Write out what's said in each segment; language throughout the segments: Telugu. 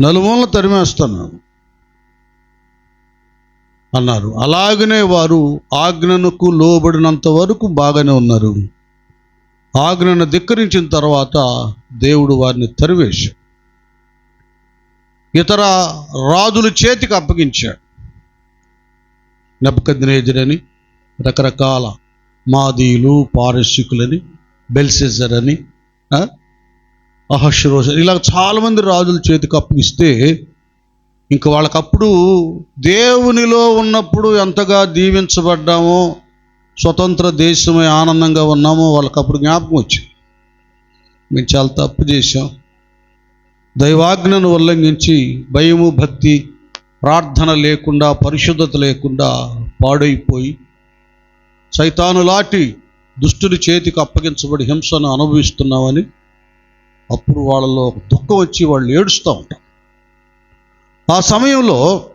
నలుమూల తరిమేస్తాను. అన్నారు. అలాగనే వారు ఆజ్ఞనకు లోబడినంత వరకు బాగానే ఉన్నారు. ఆజ్ఞను ధిక్కరించిన తర్వాత దేవుడు వారిని తరివేశాడు ఇతర రాజుల చేతికి అప్పగించాడు. నెపకద్నేజరని రకరకాల మాదీలు పారసికులని బెల్సెజర్ అని ఆ, ఇలా చాలామంది రాజుల చేతికి అప్పగిస్తే ఇంక వాళ్ళకప్పుడు దేవునిలో ఉన్నప్పుడు ఎంతగా దీవించబడ్డామో స్వతంత్ర దేశమై ఆనందంగా ఉన్నామో వాళ్ళకప్పుడు జ్ఞాపకం వచ్చింది మేము చాలా తప్పు చేశాం. దైవాజ్ఞను ఉల్లంఘించి భయము భక్తి ప్రార్థన లేకుండా పరిశుద్ధత లేకుండా పాడైపోయి సైతానులాటి దుష్టుని చేతికి అప్పగించబడి హింసను అనుభవిస్తున్నామని అప్పుడు వాళ్ళలో దుఃఖం వచ్చి వాళ్ళు ఏడుస్తూ ఉంటారు. ఆ సమయంలో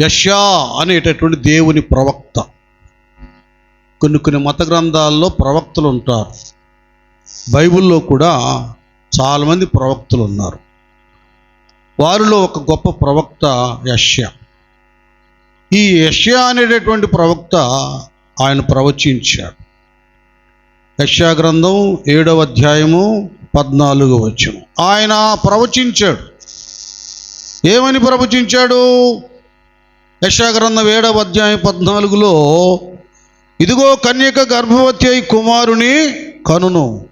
యష్యా అనేటటువంటి దేవుని ప్రవక్త కొన్ని కొన్ని మత గ్రంథాల్లో ప్రవక్తలు ఉంటారు. బైబిల్లో కూడా చాలామంది ప్రవక్తలు ఉన్నారు. వారిలో ఒక గొప్ప ప్రవక్త యష్యా. ఈ యష్యా అనేటటువంటి ప్రవక్త ఆయన ప్రవచించాడు. యష్యా గ్రంథం ఏడవ అధ్యాయము పద్నాలుగు వచ్చును ఆయన ప్రవచించాడు. ఏమని ప్రవచించాడు? యశాగ్రంథం ఏడవ అధ్యాయం పద్నాలుగులో ఇదిగో కన్యక గర్భవతి అయి కుమారుని కనును.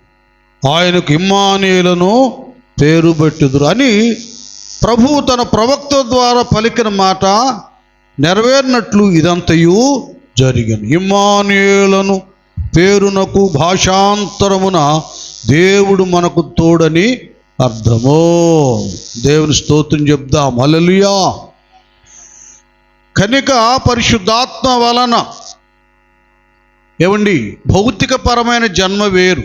ఆయనకు ఇమ్మానీయులను పేరు పెట్టుదురు. అని ప్రభువు తన ప్రవక్త ద్వారా పలికిన మాట నెరవేరినట్లు ఇదంతయు జరిగింది ఇమ్మానీయులను పేరునకు భాషాంతరమున దేవుడు మనకు తోడని అర్థమో. దేవుని స్తోత్రం చెప్దాం. అలలుయా కనుక పరిశుద్ధాత్మ వలన ఏమండి? భౌతికపరమైన జన్మ వేరు.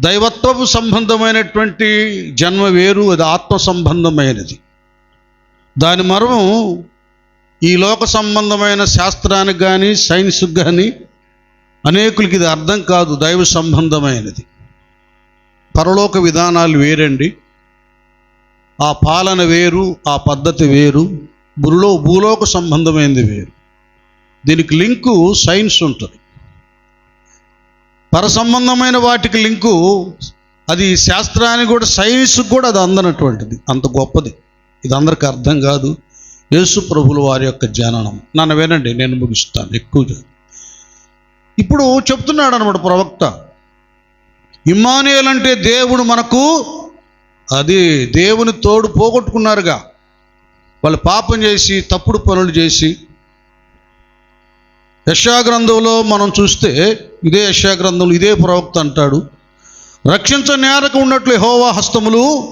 దైవత్వపు సంబంధమైనటువంటి జన్మ వేరు అది ఆత్మ సంబంధమైనది. దాని మరము ఈ లోక సంబంధమైన శాస్త్రానికి కానీ సైన్స్కి కానీ అనేకులకి ఇది అర్థం కాదు దైవ సంబంధమైనది. పరలోక విధానాలు వేరండి. ఆ పాలన వేరు ఆ పద్ధతి వేరు భూలో భూలోక సంబంధమైనది వేరు. దీనికి లింకు సైన్స్ ఉంటుంది. పర సంబంధమైన వాటికి లింకు అది శాస్త్రానికి కూడా సైన్స్ కూడా అది అందనటువంటిది. అంత గొప్పది. ఇది అందరికి అర్థం కాదు. యేసు ప్రభుల వారి యొక్క జననం. నన్ను వినండి నేను ముగిస్తాను. ఎక్కువగా ఇప్పుడు చెప్తున్నాడు అనమాట ప్రవక్త. ఇమ్మానుయేల్ అంటే దేవుడు మనకు అది దేవుని తోడు పోగొట్టుకున్నారుగా. వాళ్ళు పాపం చేసి తప్పుడు పనులు చేసి. యశాగ్రంథంలో మనం చూస్తే ఇదే యశాగ్రంథంలో ఇదే ప్రవక్త అంటాడు. రక్షించ నేరకు ఉన్నట్లు హోవా హస్తములు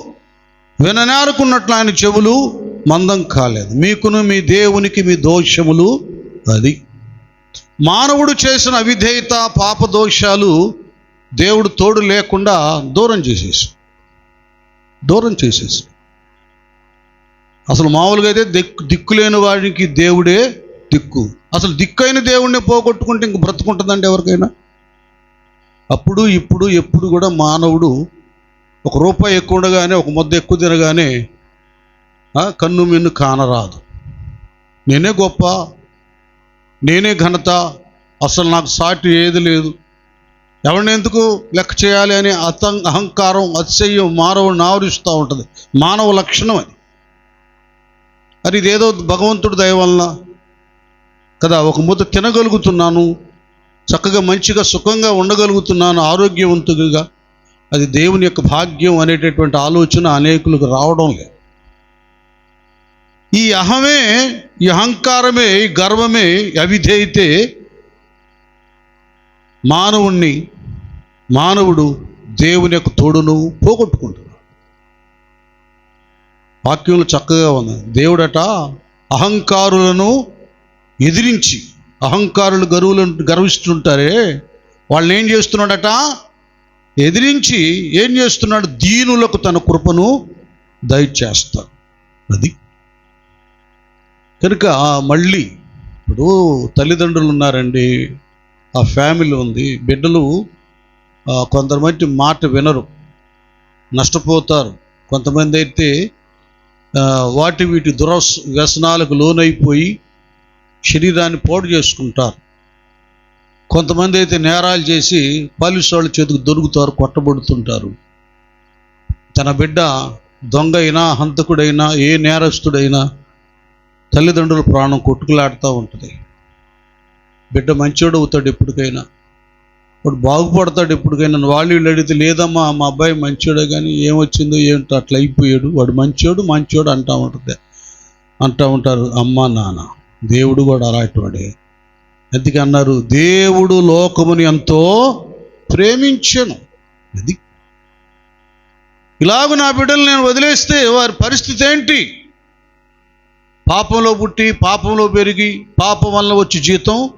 విననేరకున్నట్లు ఆయన చెవులు మందం కాలేదు. మీకును మీ దేవునికి మీ దోషములు అది. మానవుడు చేసిన అవిధేయత పాప దోషాలు దేవుడు తోడు లేకుండా దూరం చేసేసి దూరం చేసేసి అసలు మామూలుగా అయితే దిక్కు దిక్కులేని వాడికి దేవుడే దిక్కు. అసలు దిక్కైన దేవుడిని పోగొట్టుకుంటే ఇంక బ్రతుకుంటుందండి ఎవరికైనా? అప్పుడు ఇప్పుడు ఎప్పుడు కూడా మానవుడు ఒక రూపాయి ఎక్కువ ఉండగానే ఒక ముద్ద ఎక్కువ తినగానే కన్ను మిన్ను కానరాదు. నేనే గొప్ప నేనే ఘనత అసలు నాకు సాటి ఏది లేదు. ఎవరిని ఎందుకు లెక్క చేయాలి అనే అతం అహంకారం అతిశయం మానవుని ఆవరిస్తూ ఉంటుంది. మానవ లక్షణం అది. అది ఇదేదో భగవంతుడు దయ వలన కదా ఒక ముద్ద తినగలుగుతున్నాను చక్కగా మంచిగా సుఖంగా ఉండగలుగుతున్నాను ఆరోగ్యవంతుగా అది దేవుని యొక్క భాగ్యం అనేటటువంటి ఆలోచన అనేకులకు రావడం లేదు. ఈ అహమే ఈ అహంకారమే ఈ గర్వమే అవిధేయితే. మానవుణ్ణి మానవుడు దేవుని యొక్క తోడును పోగొట్టుకుంటున్నాడు. వాక్యంలో చక్కగా ఉంది. దేవుడట అహంకారులను ఎదిరించి అహంకారులు గరువులను గర్విస్తుంటారే వాళ్ళని ఏం చేస్తున్నాడట? ఎదిరించి ఏం చేస్తున్నాడు? దీనులకు తన కృపను దయచేస్తాడు. అది కనుక మళ్ళీ ఇప్పుడు తల్లిదండ్రులు ఉన్నారండి ఆ ఫ్యామిలీ ఉంది బిడ్డలు కొంతమంది మాట వినరు నష్టపోతారు. కొంతమంది అయితే వాటి వీటి దురస్ వ్యసనాలకు లోనైపోయి శరీరాన్ని పోటు చేసుకుంటారు. కొంతమంది అయితే నేరాలు చేసి పోలీసు వాళ్ళ చేతికి దొరుకుతారు కొట్టబడుతుంటారు. తన బిడ్డ దొంగ అయినా హంతకుడైనా ఏ నేరస్తుడైనా తల్లిదండ్రుల ప్రాణం కొట్టుకులాడుతూ ఉంటుంది. బిడ్డ మంచోడు అవుతాడు ఎప్పటికైనా. వాడు బాగుపడతాడు ఎప్పటికైనా. వాళ్ళు వీళ్ళు అడిగితే లేదమ్మా మా అబ్బాయి మంచోడే కానీ ఏమొచ్చిందో ఏంటో అట్లా అయిపోయాడు. వాడు మంచోడు మంచోడు అంటా ఉంటుంది. అంటూ ఉంటారు అమ్మ నాన్న దేవుడు కూడా అలాంటివాడే. అందుకే అన్నారు దేవుడు లోకముని ఎంతో ప్రేమించను. అది. ఇలాగ నా బిడ్డలు నేను వదిలేస్తే వారి పరిస్థితి ఏంటి? పాపంలో పుట్టి పాపంలో పెరిగి పాపం వల్ల వచ్చి జీతం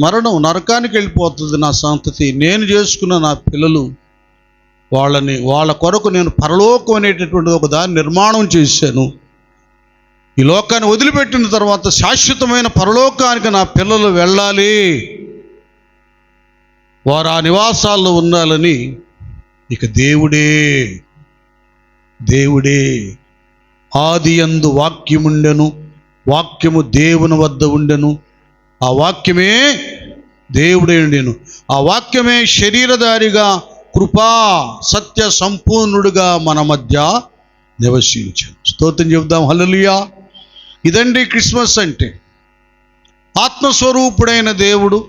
మరణం నరకానికి వెళ్ళిపోతుంది నా సంతతి. నేను చేసుకున్న నా పిల్లలు వాళ్ళని వాళ్ళ కొరకు నేను పరలోకం అనేటటువంటి ఒక దాన్ని నిర్మాణం చేశాను. ఈ లోకాన్ని వదిలిపెట్టిన తర్వాత శాశ్వతమైన పరలోకానికి నా పిల్లలు వెళ్ళాలి. వారు ఆ నివాసాల్లో ఉండాలని ఇక దేవుడే దేవుడే ఆది అందు వాక్యముండెను. వాక్యము దేవుని వద్ద ఉండెను. ఆ వాక్యమే దేవుడే ఉండేను. ఆ వాక్యమే శరీరధారిగా కృపా సత్య సంపూర్ణుడుగా మన మధ్య నివసించాను స్తోత్రం చెబుదాం. హలలియా ఇదండి క్రిస్మస్ అంటే. ఆత్మస్వరూపుడైన దేవుడు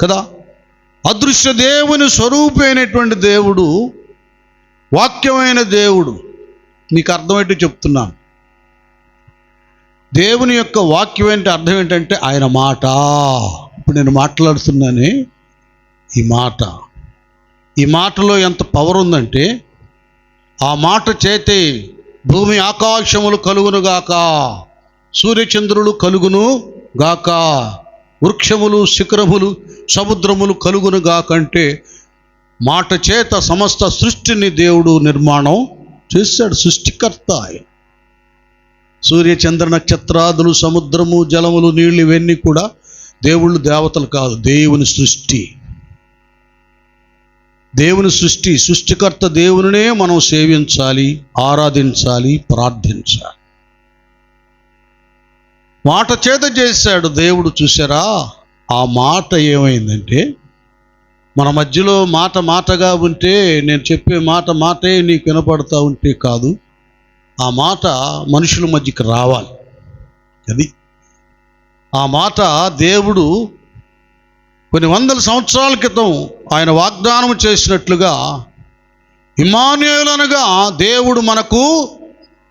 కదా? అదృశ్య దేవుని స్వరూపమైనటువంటి దేవుడు వాక్యమైన దేవుడు. మీకు అర్థమైతే చెప్తున్నాను. దేవుని యొక్క వాక్యం ఏంటి? అర్థం ఏంటంటే ఆయన మాట. ఇప్పుడు నేను మాట్లాడుతున్నానే ఈ మాట. ఈ మాటలో ఎంత పవర్ ఉందంటే ఆ మాట చేతే భూమి ఆకాశములు కలుగును గాక సూర్యచంద్రులు కలుగును గాక వృక్షములు శిఖరములు సముద్రములు కలుగును గాకంటే మాట చేత సమస్త సృష్టిని దేవుడు నిర్మాణం చేశాడు. సృష్టికర్త ఆయన. సూర్య చంద్ర నక్షత్రాదులు సముద్రము జలములు నీళ్ళు ఇవన్నీ కూడా దేవుళ్ళు దేవతలు కాదు దేవుని సృష్టి. దేవుని సృష్టి సృష్టికర్త దేవునినే మనం సేవించాలి ఆరాధించాలి ప్రార్థించాలి. మాట చేత చేశాడు దేవుడు చూసారా ఆ మాట ఏమైందంటే మన మధ్యలో మాట మాటగా ఉంటే నేను చెప్పే మాట మాటే నీకు వినపడతా ఉంటే కాదు ఆ మాట మనుషుల మధ్యకి రావాలి. అది. ఆ మాట దేవుడు కొన్ని వందల సంవత్సరాల క్రితం ఆయన వాగ్దానం చేసినట్లుగా ఇమానులనగా దేవుడు మనకు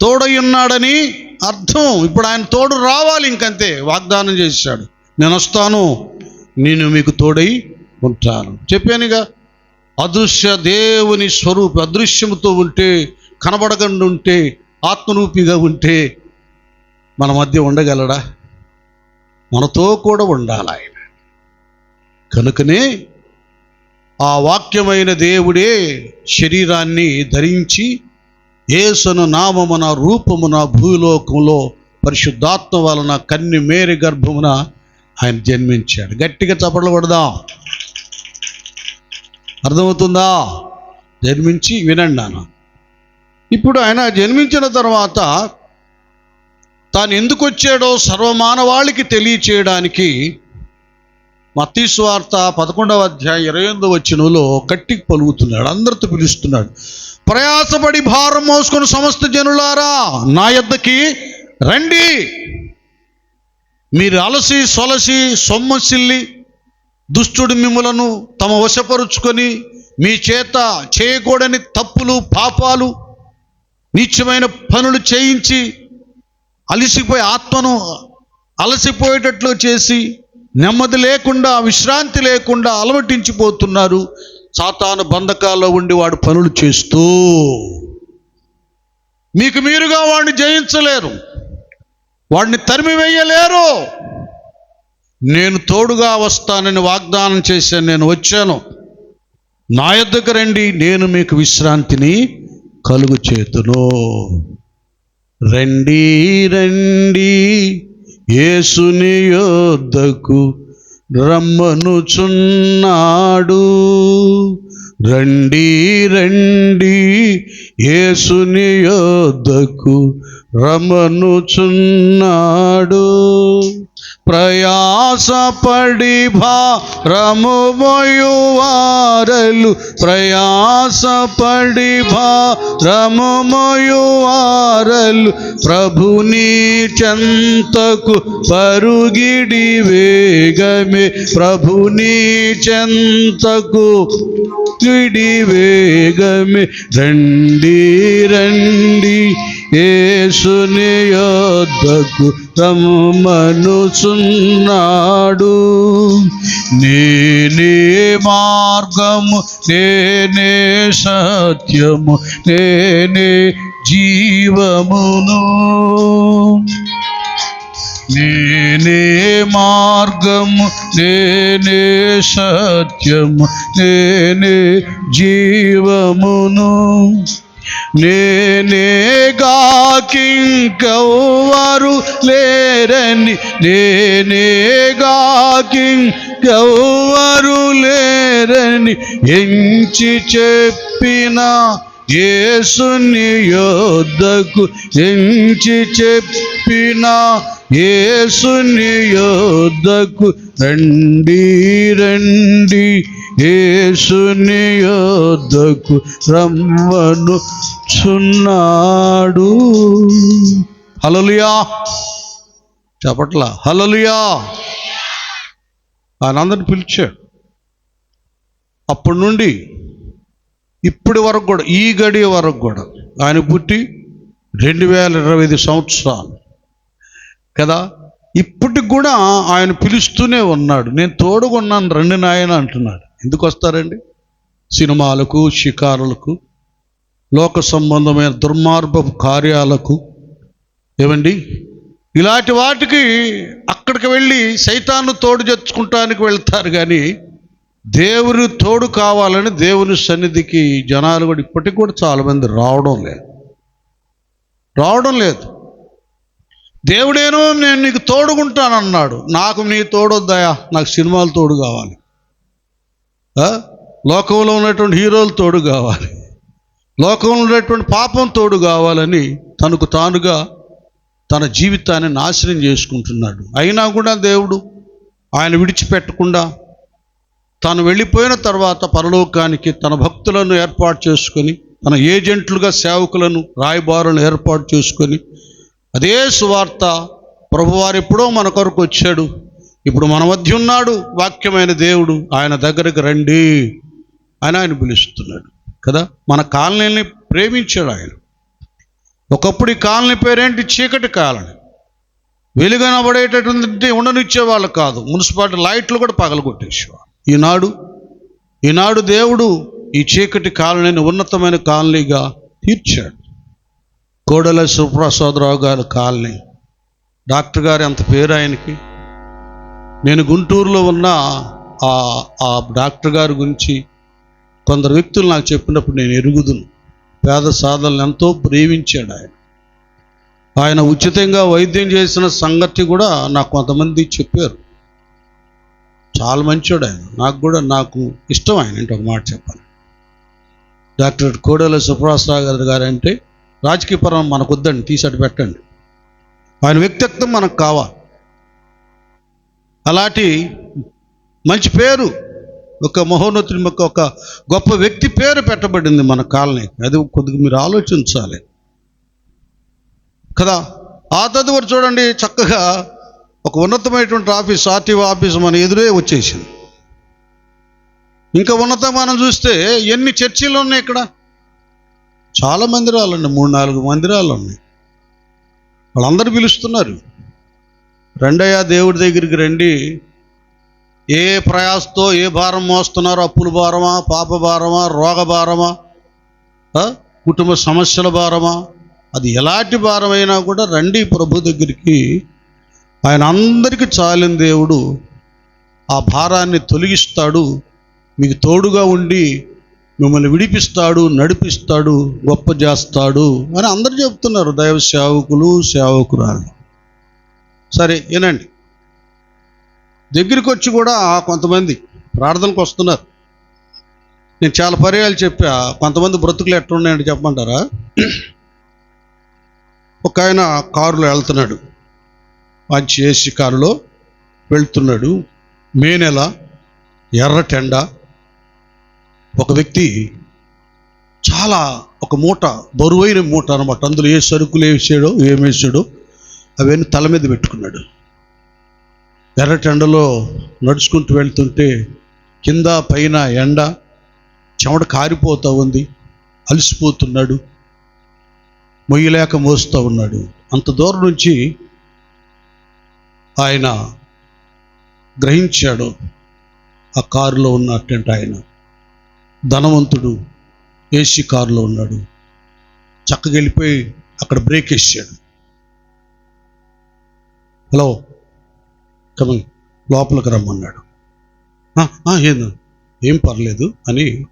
తోడై ఉన్నాడని అర్థం. ఇప్పుడు ఆయన తోడు రావాలి ఇంకంతే. వాగ్దానం చేశాడు. నేను వస్తాను నేను మీకు తోడై ఉంటాను. చెప్పానుగా అదృశ్య దేవుని స్వరూప అదృశ్యముతో ఉంటే కనబడకుండా ఉంటే ఆత్మరూపిగా ఉంటే మన మధ్య ఉండగలడా? మనతో కూడా ఉండాలి ఆయన. కనుకనే ఆ వాక్యమైన దేవుడే శరీరాన్ని ధరించి ఏసును నామమున రూపమున భూలోకంలో పరిశుద్ధాత్మ వలన కన్ని మేరి గర్భమున ఆయన జన్మించాడు. గట్టిగా చప్పట్లు కొడదాం. అర్థమవుతుందా? జన్మించి వినండి నాన్న. ఇప్పుడు ఆయన జన్మించిన తర్వాత తాను ఎందుకు వచ్చాడో సర్వమానవాళికి తెలియచేయడానికి మతీశ్వార్త పదకొండవ అధ్యాయం ఇరవై ఎనిమిది వచ్చినలో గట్టికి పలుకుతున్నాడు అందరితో పిలుస్తున్నాడు. ప్రయాసపడి భారం మోసుకుని సమస్త జనులారా నా యొద్దకి రండి. మీరు అలసి సొలసి సొమ్మసిల్లి దుష్టుడు మిమ్ములను తమ వశపరుచుకొని మీ చేత చేయకూడని తప్పులు పాపాలు నీచమైన పనులు చేయించి అలసిపోయి ఆత్మను అలసిపోయేటట్లు చేసి నెమ్మది లేకుండా విశ్రాంతి లేకుండా అలవటించిపోతున్నారు సాతాను బంధకాల్లో ఉండి వాడు పనులు చేస్తూ మీకు మీరుగా వాడిని జయించలేరు. వాడిని తరిమివేయలేరు. నేను తోడుగా వస్తానని వాగ్దానం చేశాను నేను వచ్చాను. నా యొద్దకు రండి నేను మీకు విశ్రాంతిని కలుగు చేతును రండి రండి యేసుని యొద్దకు రమ్మనుచున్నాడు. రండి రండి యేసుని యోద్ధకు రమనుచున్నాడు. ప్రయాసపడి భారము మోయువారలు ప్రయాసపడి భారము మోయువారలు ప్రభుని చెంతకు పరుగిడి వేగమే. ప్రభుని చెంతకు విడి వేగమే. రండి రండి. యేసుని యొద్దకు రమ్మనుచున్నాడు. నేనే మార్గము నేనే సత్యము నేనే జీవమును. నేనే మార్గము నేనే సత్యము నేనే జీవమును. నేనే గాకింకెవ్వరు లేరని నేనే గాకింకెవ్వరు లేరని ఎంచి చెప్పిన యేసుని యోధకు ఎంచి చెప్పిన యేసుని యోధకు రండి రండి. యేసుని యొద్దకు రమ్మను చున్నాడు హలలుయా చెప్పట్లా. హలలుయా ఆయనందరిని పిలిచాడు. అప్పటి నుండి ఇప్పటి వరకు కూడా ఈ గడియ వరకు కూడా ఆయన పుట్టి రెండు వేల ఇరవై ఐదు సంవత్సరాలు. కదా? ఇప్పటికి కూడా ఆయన పిలుస్తూనే ఉన్నాడు. నేను తోడుగున్నాను రెండు రండి నాయన అంటున్నాడు. ఎందుకు వస్తారండి? సినిమాలకు షికారులకు లోక సంబంధమైన దుర్మార్గ కార్యాలకు. ఏమండి? ఇలాంటి వాటికి అక్కడికి వెళ్ళి సైతాన్ని తోడు తెచ్చుకుంటానికి వెళ్తారు కానీ దేవుని తోడు కావాలని దేవుని సన్నిధికి జనాలు కూడా ఇప్పటికి కూడా చాలామంది రావడం లేదు. రావడం లేదు. దేవుడేనో నేను నీకు తోడుకుంటానన్నాడు నాకు నీ తోడొద్దాయా? నాకు సినిమాలు తోడు కావాలి. లోకంలో ఉన్నటువంటి హీరోలు తోడు కావాలి. లోకంలో ఉన్నటువంటి పాపం తోడు కావాలని తనకు తానుగా తన జీవితాన్ని నాశనం చేసుకుంటున్నాడు. అయినా కూడా దేవుడు ఆయన విడిచిపెట్టకుండా తాను వెళ్ళిపోయిన తర్వాత పరలోకానికి తన భక్తులను ఏర్పాటు చేసుకొని తన ఏజెంట్లుగా సేవకులను రాయబారులను ఏర్పాటు చేసుకొని అదే సువార్త ప్రభువారు ఎప్పుడో మన కొరకు వచ్చాడు. ఇప్పుడు మన మధ్య ఉన్నాడు వాక్యమైన దేవుడు. ఆయన దగ్గరికి రండి అని ఆయన పిలుస్తున్నాడు. కదా? మన కాలనీని ప్రేమించాడు ఆయన. ఒకప్పుడు ఈ కాలనీ పేరేంటి? చీకటి కాలనీ. వెలుగనబడేటటువంటి ఉండనిచ్చేవాళ్ళు కాదు. మున్సిపాలిటీ లైట్లు కూడా పగలగొట్టేసేవాళ్ళు. ఈనాడు ఈనాడు దేవుడు ఈ చీకటి కాలనీని ఉన్నతమైన కాలనీగా తీర్చాడు. కోడల సుప్రసాదరావు గారి కాలనీ. డాక్టర్ గారు ఎంత పేరు ఆయనకి? నేను గుంటూరులో ఉన్న ఆ ఆ డాక్టర్ గారి గురించి కొందరు వ్యక్తులు నాకు చెప్పినప్పుడు నేను ఎరుగుదును. పేద సాధనలు ఎంతో ప్రేమించాడు ఆయన. ఆయన ఉచితంగా వైద్యం చేసిన సంగతి కూడా నాకు కొంతమంది చెప్పారు. చాలా మంచోడు ఆయన. నాకు కూడా నాకు ఇష్టం ఆయన అంటే ఒక మాట చెప్పాలి. డాక్టర్ కోడెల సుప్రసాద్ గారు గారు అంటే రాజకీయపరం మనకొద్దండి మనకు వద్దండి తీసటి పెట్టండి. ఆయన వ్యక్తిత్వం మనకు కావాలి. అలాంటి మంచి పేరు ఒక మహోన్నతుని యొక్క ఒక గొప్ప వ్యక్తి పేరు పెట్టబడింది మన కాలనీ. అది కొద్దిగా మీరు ఆలోచించాలి. కదా? ఆ తదుపరి చూడండి చక్కగా ఒక ఉన్నతమైనటువంటి ఆఫీస్ ఆర్టీఓ ఆఫీస్ మన ఎదురే వచ్చేసింది. ఇంకా ఉన్నత మనం చూస్తే ఎన్ని చర్చిలు ఉన్నాయి ఇక్కడ? చాలా మందిరాలు ఉన్నాయి మూడు నాలుగు మందిరాలు ఉన్నాయి. వాళ్ళందరూ పిలుస్తున్నారు. రండయ్యా దేవుడి దగ్గరికి రండి. ఏ ప్రయాసతో ఏ భారం మోస్తున్నారో అప్పుల భారమా పాప భారమా రోగ భారమా కుటుంబ సమస్యల భారమా అది ఎలాంటి భారమైనా కూడా రండి ప్రభు దగ్గరికి. ఆయన అందరికీ చాలిన దేవుడు ఆ భారాన్ని తొలగిస్తాడు మీకు తోడుగా ఉండి మిమ్మల్ని విడిపిస్తాడు నడిపిస్తాడు గొప్ప చేస్తాడు అని అందరు చెప్తున్నారు. దైవ సేవకులు సేవకురాలు. సరే వినండి. దగ్గరికి వచ్చి కూడా కొంతమంది ప్రార్థనకు వస్తున్నారు. నేను చాలా పర్యాలు చెప్పా. కొంతమంది బ్రతుకులు ఎట్లున్నాయంటే చెప్పమంటారా? ఒక ఆయన కారులో వెళ్తున్నాడు. మంచి ఏసీ కారులో వెళ్తున్నాడు. మే నెల ఎర్ర టెండ. ఒక వ్యక్తి చాలా ఒక మూట బరువైన మూట అనమాట అందులో ఏ సరుకులు వేసాడో ఏం వేసాడో అవన్నీ తల మీద పెట్టుకున్నాడు. ఎర్రటెండలో నడుచుకుంటూ వెళ్తుంటే కింద పైన ఎండ చెమట కారిపోతూ ఉంది. అలసిపోతున్నాడు. మొయ్యలేక మోస్తూ ఉన్నాడు. అంత దూరం నుంచి ఆయన గ్రహించాడు. ఆ కారులో ఉన్నటువంటి ఆయన. ధనవంతుడు ఏసీ కారులో ఉన్నాడు. చక్కగా వెళ్ళిపోయి అక్కడ బ్రేక్ వేసాడు. హలో కమన్ లోపలికి రమ్మన్నాడు. ఏం ఏం పర్లేదు అని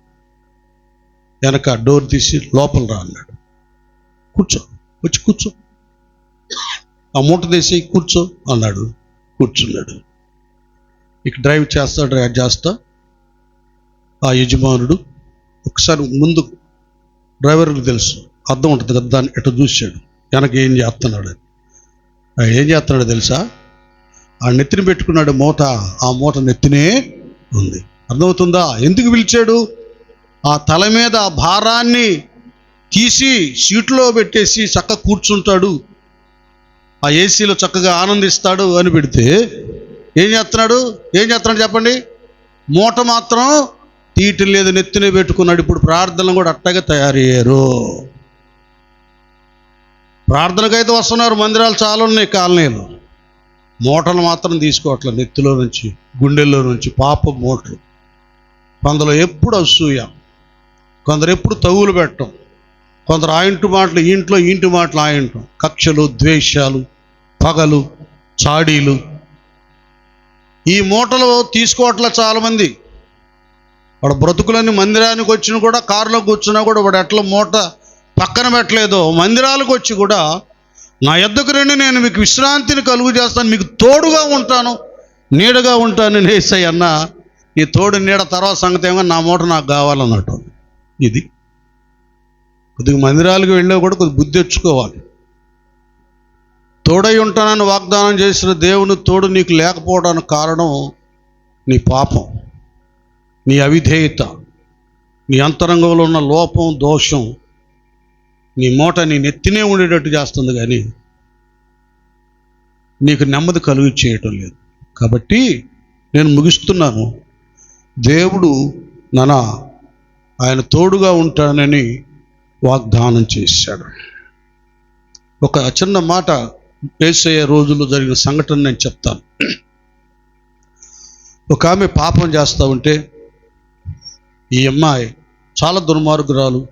వెనక డోర్ తీసి లోపల రా అన్నాడు. కూర్చో వచ్చి కూర్చో. ఆ మూట తీసి కూర్చో అన్నాడు కూర్చున్నాడు. ఇక డ్రైవ్ చేస్తా డ్రైవ్ చేస్తా. ఆ యజమానుడు ఒకసారి ముందు డ్రైవర్కి తెలుసు అర్థం ఉంటుంది కదా దాన్ని ఎటు చూశాడు. వెనక ఏం చేస్తున్నాడు అని. ఏం చేస్తున్నాడు తెలుసా? ఆ నెత్తిని పెట్టుకున్నాడు మూట ఆ మూట నెత్తినే ఉంది. అర్థమవుతుందా? ఎందుకు పిలిచాడు? ఆ తల మీద ఆ భారాన్ని తీసి సీట్లో పెట్టేసి చక్క కూర్చుంటాడు. ఆ ఏసీలో చక్కగా ఆనందిస్తాడు అని పెడితే ఏం చేస్తున్నాడు? ఏం చేస్తున్నాడు చెప్పండి? మూట మాత్రం తీయటం లేదు నెత్తినే పెట్టుకున్నాడు. ఇప్పుడు ప్రార్థనలు కూడా అట్టగా తయారయ్యారు. ప్రార్థనకైతే వస్తున్నారు మందిరాలు చాలా ఉన్నాయి కాలనీలు. మూటలు మాత్రం తీసుకోవట్లేదు నెత్తిలో నుంచి గుండెల్లో నుంచి పాప మూటలు కొందరు ఎప్పుడు అసూయ కొందరు ఎప్పుడు తగులు పెట్టడం కొందరు ఆ ఇంటి మాటలు ఇంట్లో ఇంటి మాటలు ఆ కక్షలు ద్వేషాలు పగలు చాడీలు. ఈ మూటలు తీసుకోవట్లే చాలామంది. వాడు బ్రతుకులని మందిరానికి వచ్చిన కూడా కారులో కూర్చున్నా కూడా వాడు ఎట్లా మూట పక్కన పెట్టలేదు. మందిరాలకు వచ్చి కూడా నా ఎద్దకు రండి నేను మీకు విశ్రాంతిని కలుగు చేస్తాను మీకు తోడుగా ఉంటాను నీడగా ఉంటాను నేసై అన్న నీ తోడు నీడ తర్వాత సంగతి ఏమో నా మూట నాకు కావాలన్నట్టు ఇది. కొద్దిగా మందిరాలకు వెళ్ళే కూడా కొద్ది బుద్ధి తెచ్చుకోవాలి. తోడై ఉంటానని వాగ్దానం చేసిన దేవుని తోడు నీకు లేకపోవడానికి కారణం నీ పాపం నీ అవిధేయత నీ అంతరంగంలో ఉన్న లోపం దోషం నీ మూట నీ నెత్తినే ఉండేటట్టు చేస్తుంది కానీ నీకు నెమ్మది కలుగు చేయటం లేదు. కాబట్టి నేను ముగిస్తున్నాను. దేవుడు నన ఆయన తోడుగా ఉంటానని వాగ్దానం చేశాడు. ఒక చిన్న మాట వేసయ్యే రోజుల్లో జరిగిన సంఘటన నేను చెప్తాను. ఒక ఆమె పాపం చేస్తూ ఉంటే ఈ అమ్మాయి చాలా దుర్మార్గురాలు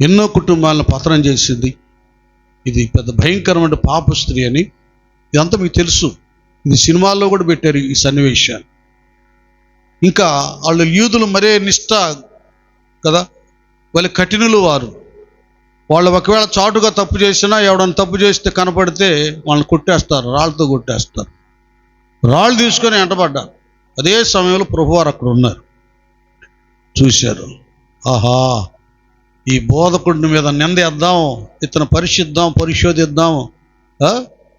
ఎన్నో కుటుంబాలను పతనం చేసింది. ఇది పెద్ద భయంకరమైన పాప స్త్రీ అని ఇదంతా మీకు తెలుసు. ఇది సినిమాల్లో కూడా పెట్టారు ఈ సన్నివేశాన్ని ఇంకా వాళ్ళు యూదులు మరే నిష్ట కదా? వాళ్ళ కఠినులు వారు. వాళ్ళు ఒకవేళ చాటుగా తప్పు చేసినా ఎవడన్నా తప్పు చేస్తే కనపడితే వాళ్ళని కొట్టేస్తారు రాళ్ళతో కొట్టేస్తారు. రాళ్ళు తీసుకొని వెంటబడ్డారు. అదే సమయంలో ప్రభువారు అక్కడ ఉన్నారు. చూశారు. ఆహా! ఈ బోధకుడిని మీద నిందేద్దాం ఇతను పరిశుద్ధాం పరిశోధిద్దాం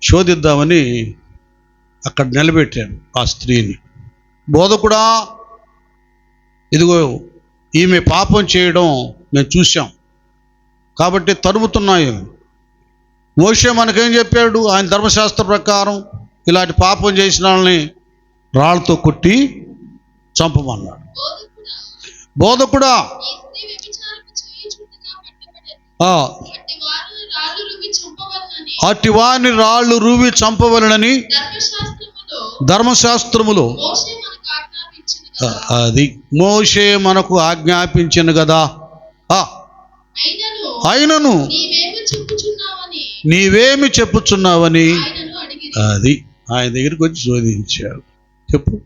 శోధిద్దామని అక్కడ నిలబెట్టాడు ఆ స్త్రీని. బోధకుడా ఇదిగో ఈమె పాపం చేయడం మేము చూసాం కాబట్టి తరుముతున్నాయి. మోషే మనకేం చెప్పాడు? ఆయన ధర్మశాస్త్ర ప్రకారం ఇలాంటి పాపం చేసిన వాళ్ళని రాళ్ళతో కొట్టి చంపమన్నాడు. బోధకుడా అట్టి వారిని రాళ్ళు రూవి చంపవలనని. ధర్మశాస్త్రములో అది మోషే మనకు ఆజ్ఞాపించను కదా. ఆ, అయినను ఆయనను నీవేమి చెప్పుచున్నావని. అది ఆయన దగ్గరికి వచ్చి శోధించాడు. చెప్పు.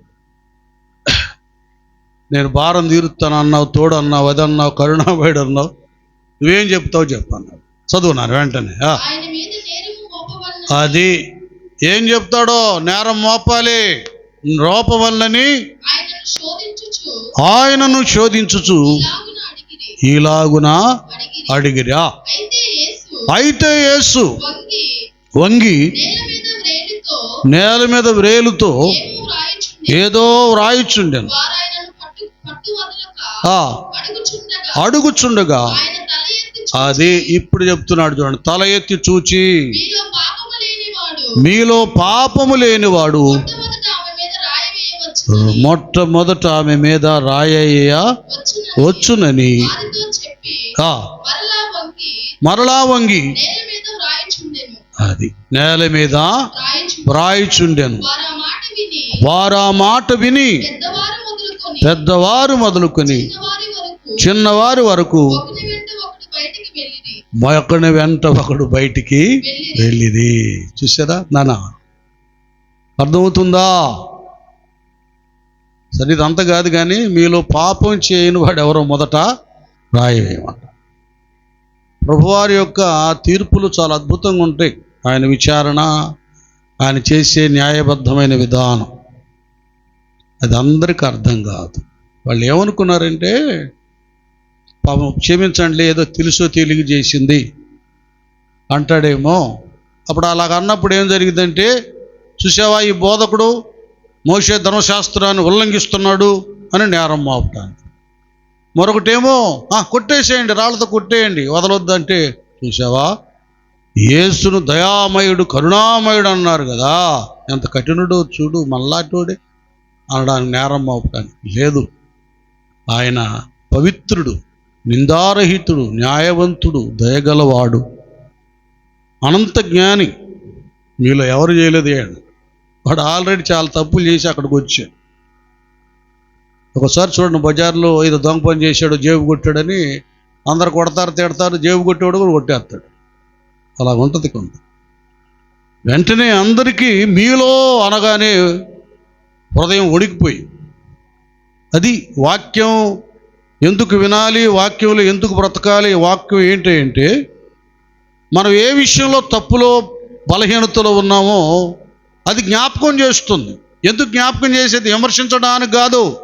నేను భారం తీరుస్తాను అన్నావు తోడు అన్నావు అది అన్నావు కరుణాభయుడు అన్నావు నువ్వేం చెప్తావు చెప్పన్నావు చదువున్నాను వెంటనే అది ఏం చెప్తాడో నేరం మోపాలి. రూపం వల్లని ఆయనను శోధించు శోధించుచు. ఇలాగున అడిగిరి. అయితే యేసు వంగి నేల మీద వ్రేలితో ఏదో వ్రాయిచుండెను. అడుగుచుండగా అడుగుచుండగా ఆయన తల ఎత్తి చూ- అది ఇప్పుడు చెప్తున్నాడు చూడండి. తల ఎత్తి చూచి. మీలో పాపము లేనివాడు. మీలో పాపము లేనివాడు. మొట్టమొదట ఆమె మీద రాయయ్య వచ్చునని. మరలా వంగి మరలా వంగి. నేల మీద వ్రాయిచుండెను. అది నేల మీద వ్రాయిచు వ్రాయిచుండెను. వారు ఆ మాట విని వారు ఆ మాట విని పెద్దవారు మొదలుకొని పెద్దవారు మొదలుకొని చిన్నవారి వరకు ఒకని వెంట ఒకడు బయటికి వెళ్ళిది. చూసారా నానా అర్థమవుతుందా? సరే ఇదంతా కాదు కానీ మీలో పాపం చేయని వాడు ఎవరో మొదట రాయవేయమంట. ప్రభువారి యొక్క తీర్పులు చాలా అద్భుతంగా ఉంటాయి. ఆయన విచారణ ఆయన చేసే న్యాయబద్ధమైన విధానం. అది అందరికీ అర్థం కాదు. వాళ్ళు ఏమనుకున్నారంటే పాపం క్షమించండి ఏదో తెలుసో తెలియ చేసింది. అంటాడేమో అప్పుడు అలాగ అన్నప్పుడు ఏం జరిగిందంటే చూసావా ఈ బోధకుడు మోసే ధర్మశాస్త్రాన్ని ఉల్లంఘిస్తున్నాడు అని నేరం మోపటానికి మరొకటేమో "ఆ, కొట్టేసేయండి రాళ్ళతో కొట్టేయండి వదలొద్దంటే చూసావా? యేసును దయామయుడు కరుణామయుడు అన్నారు కదా ఎంత కఠినుడు చూడు మల్లాటోడే అనడానికి నేరం మోపటానికి లేదు. ఆయన పవిత్రుడు. నిందారహితుడు న్యాయవంతుడు దయగలవాడు. అనంత జ్ఞాని. మీలో ఎవరు చేయలేదు ఏడు. వాడు ఆల్రెడీ చాలా తప్పులు చేసి అక్కడికి వచ్చాడు. ఒకసారి చూడండి బజార్లో ఏదో దొంగ పని చేశాడు జేబు కొట్టాడని అందరు కొడతారు తిడతారు జేబు కొట్టేవాడు కూడా కొట్టేస్తాడు. అలా ఉంటుంది కొంత. వెంటనే అందరికీ మీలో అనగానే హృదయం ఒడికిపోయి అది వాక్యం ఎందుకు వినాలి? వాక్యంలో ఎందుకు బ్రతకాలి? వాక్యం ఏంటి అంటే మనం ఏ విషయంలో తప్పులో బలహీనతలో ఉన్నామో అది జ్ఞాపకం చేస్తుంది. ఎందుకు జ్ఞాపకం చేసేది? విమర్శించడానికి కాదు.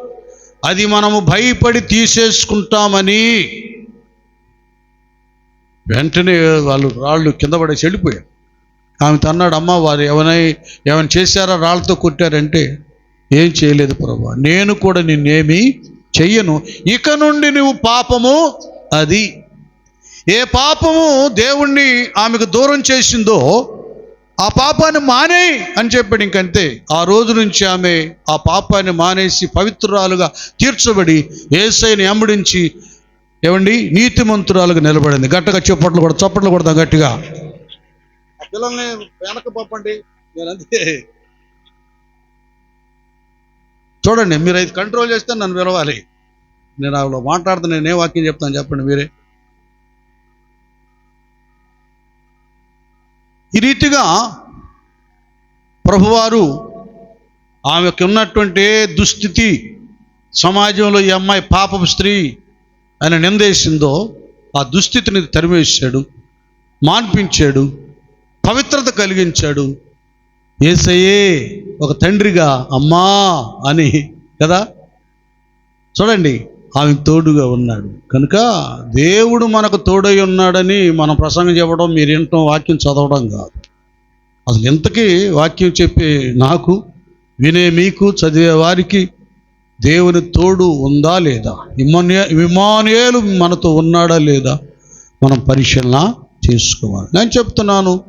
అది మనము భయపడి తీసేసుకుంటామని. వెంటనే వాళ్ళు రాళ్ళు కింద పడేసి వెళ్ళిపోయారు. ఆమె తన్నాడు అమ్మ వారు ఏమైనా ఏమైనా చేశారా? రాళ్ళతో కొట్టారంటే ఏం చేయలేదు ప్రభా. నేను కూడా నిన్నేమీ చెయ్యను. ఇక నుండి నువ్వు పాపము అది. ఏ పాపము దేవుణ్ణి ఆమెకు దూరం చేసిందో ఆ పాపాన్ని మానేయి అని చెప్పాడు ఇంకంతే. ఆ రోజు నుంచి ఆమె ఆ పాపాన్ని మానేసి పవిత్రురాలుగా తీర్చబడి ఏసైని ఎంబడించి ఏమండి నీతిమంతురాలుగా నిలబడింది. గట్టగా చప్పట్లు కూడా చప్పట్లు కొడతాం గట్టిగా. పిల్లల్ని వెనక పంపండి. నేను అంతే చూడండి మీరు అయితే కంట్రోల్ చేస్తే నన్ను పిలవాలి. నేను ఆవిడ మాట్లాడుతున్నా నేనే వాక్యం చెప్తాను చెప్పండి మీరే. ఈ రీతిగా ప్రభువారు ఆమెకు ఉన్నటువంటి దుస్థితి సమాజంలో ఈ అమ్మాయి పాపపు స్త్రీ ఆయన నిందేసిందో ఆ దుస్థితిని తరిమేశాడు మాన్పించాడు పవిత్రత కలిగించాడు ఏసయ్యే ఒక తండ్రిగా అమ్మా అని కదా? చూడండి ఆమె తోడుగా ఉన్నాడు. కనుక దేవుడు మనకు తోడై ఉన్నాడని మనం ప్రసంగం చెప్పడం మీరు వినటం వాక్యం చదవడం కాదు. అసలు ఇంతకీ వాక్యం చెప్పే నాకు వినే మీకు చదివే వారికి దేవుని తోడు ఉందా లేదా? ఇమ్మనే మనతో ఉన్నాడా లేదా? మనం పరిశీలన చేసుకోవాలి. నేను చెప్తున్నాను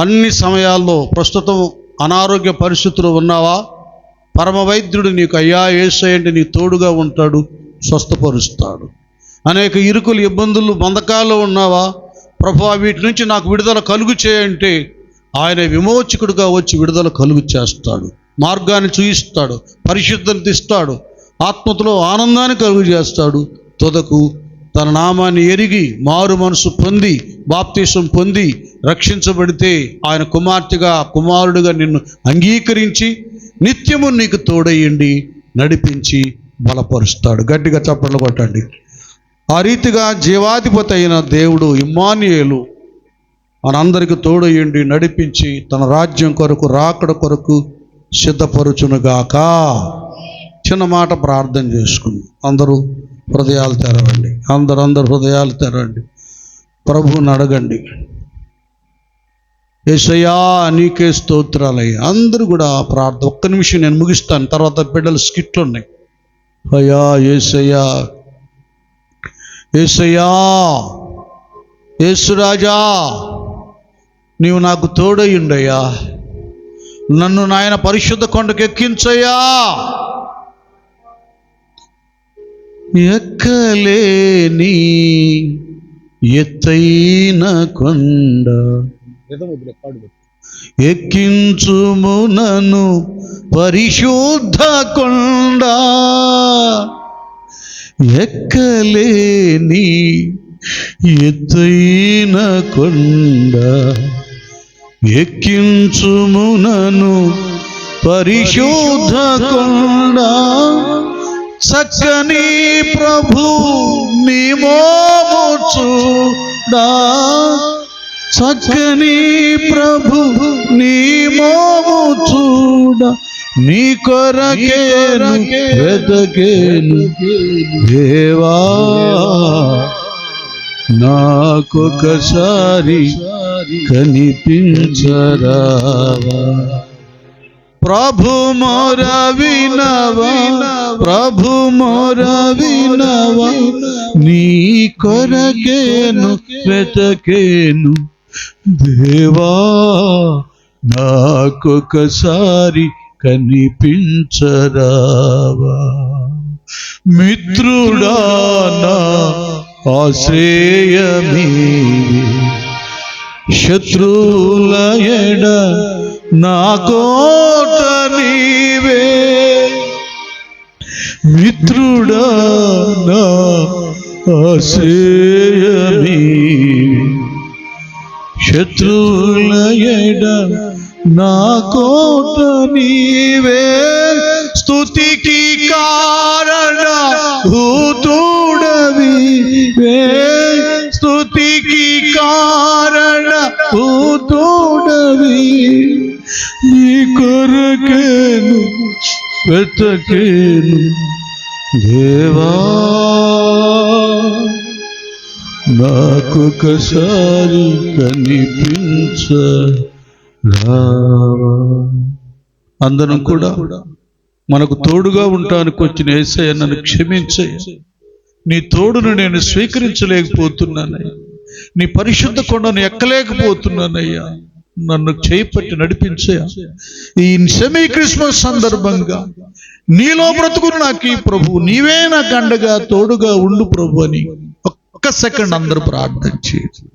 అన్ని సమయాల్లో ప్రస్తుతం అనారోగ్య పరిస్థితులు ఉన్నావా? పరమవైద్యుడు నీకు అయ్యా ఏసయంటే నీ తోడుగా ఉంటాడు స్వస్థపరుస్తాడు. అనేక ఇరుకులు ఇబ్బందులు బంధకాలు ఉన్నావా? ప్రభు వీటి నుంచి నాకు విడుదల కలుగు చేయంటే ఆయన విమోచకుడుగా వచ్చి విడుదల కలుగు చేస్తాడు. మార్గాన్ని చూయిస్తాడు పరిశుద్ధత తీస్తాడు ఆత్మతలో ఆనందాన్ని కలుగు చేస్తాడు. తుదకు తన నామాన్ని ఎరిగి మారు మనసు పొంది బాప్తీసం పొంది రక్షించబడితే ఆయన కుమార్తెగా కుమారుడిగా నిన్ను అంగీకరించి నిత్యము నీకు తోడయ్యండి నడిపించి బలపరుస్తాడు. గట్టిగా చప్పట్లు కొట్టండి. ఆ రీతిగా జీవాధిపతి అయిన దేవుడు ఇమ్మానియేలు మనందరికి తోడయ్యండి నడిపించి తన రాజ్యం కొరకు రాకడ కొరకు సిద్ధపరుచునుగాక. చిన్న మాట ప్రార్థన చేసుకుంది. అందరూ హృదయాలు తెరవండి. అందరు అందరు హృదయాలు తెరవండి. ప్రభువుని అడగండి. ఏసయ్యా నీకే స్తోత్రాలయ్యా. అందరూ కూడా ప్రార్థన ఒక్క నిమిషం నేను ముగిస్తాను. తర్వాత బిడ్డలు స్కిట్లు ఉన్నాయి. అయ్యా ఏసయ్యా. ఏసయ్యా. యేసురాజా నీవు నాకు తోడయ్యుండయ్యా నన్ను నాయన పరిశుద్ధ కొండకు ఎక్కించయ్యా. ఎక్కలేని ఎత్తైన కొండ. ఎక్కించు నన్ను పరిశుద్ధ కొండ ఎక్కలేని ఎత్తైన కొండ ఎక్కించు నన్ను పరిశుద్ధ కొండ. చక్కని ప్రభు నీ మోము చూడా. చక్కని ప్రభు నీ మోము చూడ నీ కొరకేను వెతకేను దేవా నాకొకసారి కనిపించరా ప్రభు మోర వినవ ప్రభు మోర వినవ నీ కొరకేను వెతకేను దేవా నాకొకసారి కనిపించరావా. మిత్రుడా నా ఆశ్రయమే శత్రువుల ఎడ నా కోట నీవే. మిత్రుడా నా ఆశ్రయమే శత్రువుల ఎడ నా కోట నీవే. స్థుతికి కారణ భూతుడవి వే. స్థుతికి కారణ భూతుడవి నీ కొరకేను వెతకేను దేవా. నాకొకసారి కనిపించ అందరం కూడా మనకు తోడుగా ఉండటానికి వచ్చిన ఏసయ్య నన్ను క్షమించే నీ తోడును నేను స్వీకరించలేకపోతున్నానయ్యా. నీ పరిశుద్ధ కొండను ఎక్కలేకపోతున్నానయ్యా. నన్ను చేపట్టి నడిపించే ఈ సెమీ క్రిస్మస్ సందర్భంగా నీలో బ్రతుకును నాకు ఈ ప్రభు నీవే నాకు అండగా తోడుగా ఉండు ప్రభు అని ఒక్క సెకండ్ అందరూ ప్రార్థన చేయండి.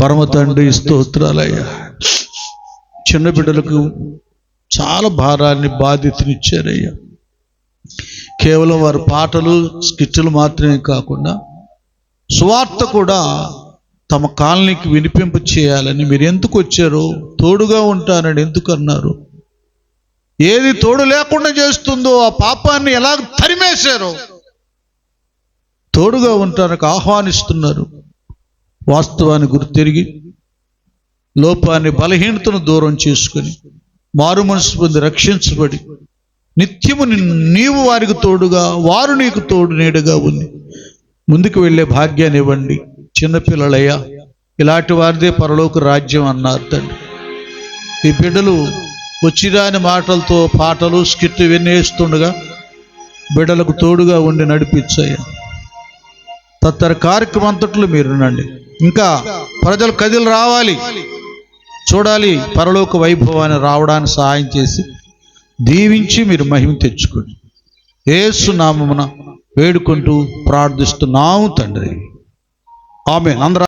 పరమ తండ్రి స్తోత్రాలయ్యా. చిన్న బిడ్డలకు చాలా భారాన్ని బాధ్యతనిచ్చారయ్యా. కేవలం వారి పాటలు స్కిచ్లు మాత్రమే కాకుండా సువార్త కూడా తమ కాలనీకి వినిపింప చేయాలని మీరు ఎందుకు వచ్చారో తోడుగా ఉంటానని ఎందుకు అన్నారు? ఏది తోడు లేకుండా చేస్తుందో ఆ పాపాన్ని ఎలా తరిమేశారో తోడుగా ఉండటానికి ఆహ్వానిస్తున్నారు. వాస్తవాన్ని గుర్తిరిగి లోపాన్ని బలహీనతను దూరం చేసుకుని మారు మనసు పొంది రక్షించబడి నిత్యము నీవు వారికి తోడుగా వారు నీకు తోడు నీడగా ఉంది ముందుకు వెళ్ళే భాగ్యాన్ని ఇవ్వండి. చిన్నపిల్లలయ్యా ఇలాంటి వారిదే పరలోక రాజ్యం అన్నారు తండ్రి. ఈ బిడ్డలు వచ్చిరాని మాటలతో పాటలు స్కిట్ ఇవన్నీ వేస్తుండగా బిడ్డలకు తోడుగా ఉండి నడిపించాయా. తత్తర కార్యక్రమం అంతట్లో మీరునండి ఇంకా ప్రజలు కదిలి రావాలి. చూడాలి పరలోక వైభవాన్ని రావడానికి సహాయం చేసి దీవించి మీరు మహిమ తెచ్చుకోండి. ఏసు నామమున వేడుకుంటూ ప్రార్థిస్తున్నాము తండ్రి. ఆమె అందరూ